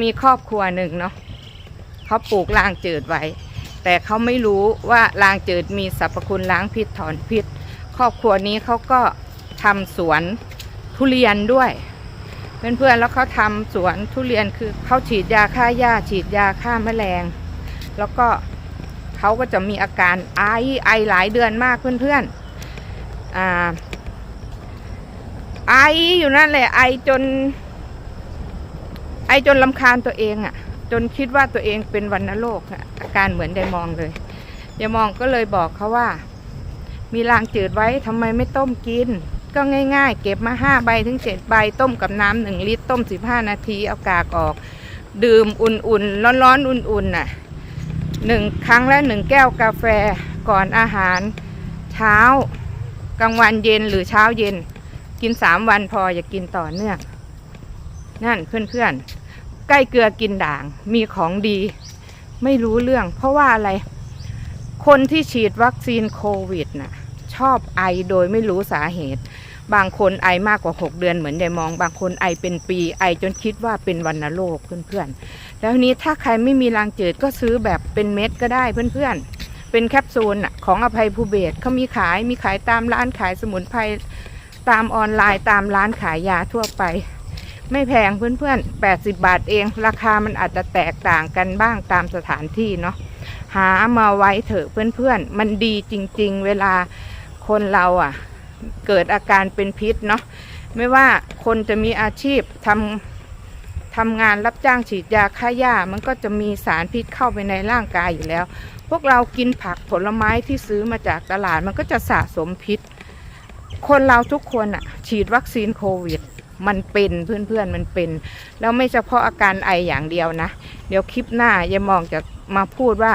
มีครอบครัวหนึ่งเนาะเขาปลูกลางจืดไว้ แต่เขาไม่รู้ว่าลางจืดมีสรรพคุณล้างพิษถอนพิษ ครอบครัวนี้เขาก็ทำสวนทุเรียนด้วย เพื่อนๆแล้วเขาทำสวนทุเรียนคือเขาฉีดยาฆ่าหญ้าฉีดยาฆ่าแมลง แล้วก็เขาก็จะมีอาการไอไอหลายเดือนมากเพื่อนๆอ่าไออยู่นั่นแหละไอจน อจนลำคาญตัวเองอะ่ะ จนคิดว่าตัวเองเป็นวัณโรคอาการเหมือนยายมองเลยยายมองก็เลยบอกเขาว่า มีรางจืดไว้ทำไมไม่ต้มกิน ก็ง่าย ๆ เก็บมาห้าใบถึงเจ็ดใบต้มกับน้ำหนึ่งลิตรต้มสิบห้านาทีเอากากออก ดื่มอุ่นๆร้อนๆอุ่นๆน่ะหนึ่งครั้งละหนึ่งแก้วกาแฟก่อนอาหาร เช้ากลางวันเย็นหรือเช้าเย็น กินสามวันพออย่ากินต่อเนื่องนั่นเพื่อนๆ ล้เกลือกินด่าง มีของดี ไม่รู้เรื่อง เพราะว่าอะไร คนที่ฉีดวัคซีนโควิดน่ะ ชอบไอโดยไม่รู้สาเหตุ บางคนไอมากกว่า 6 เดือนเหมือนยายมอง บางคนไอเป็นปี ไอจนคิดว่าเป็นวัณโรคเพื่อนๆ แล้วนี้ถ้าใครไม่มีรางจืดก็ซื้อแบบเป็นเม็ดก็ได้เพื่อนๆเป็นแคปซูลน่ะของอภัยภูเบศเขามีขายมีขายตามร้านขายสมุนไพรตามออนไลน์ตามร้านขายยาทั่วไป ไม่แพงเพื่อนๆ 80 บาทเอง ราคามันอาจจะแตกต่างกันบ้างตามสถานที่เนาะ หามาไว้เถอะเพื่อนๆ มันดีจริงๆ เวลาคนเราอะ เกิดอาการเป็นพิษเนาะ ไม่ว่าคนจะมีอาชีพทำทำงานรับจ้างฉีดยาฆ่าหญ้า มันก็จะมีสารพิษเข้าไปในร่างกายอยู่แล้ว พวกเรากินผักผลไม้ที่ซื้อมาจากตลาดมันก็จะสะสมพิษ คนเราทุกคนอะฉีดวัคซีนโควิด มันเป็นเพื่อนๆมันเป็น แล้วไม่เฉพาะอาการไออย่างเดียวนะ เดี๋ยวคลิปหน้ายายมองจะมาพูดว่า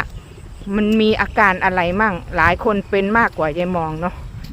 มันมีอาการอะไรมั่ง หลายคนเป็นมากกว่ายายมองเนาะ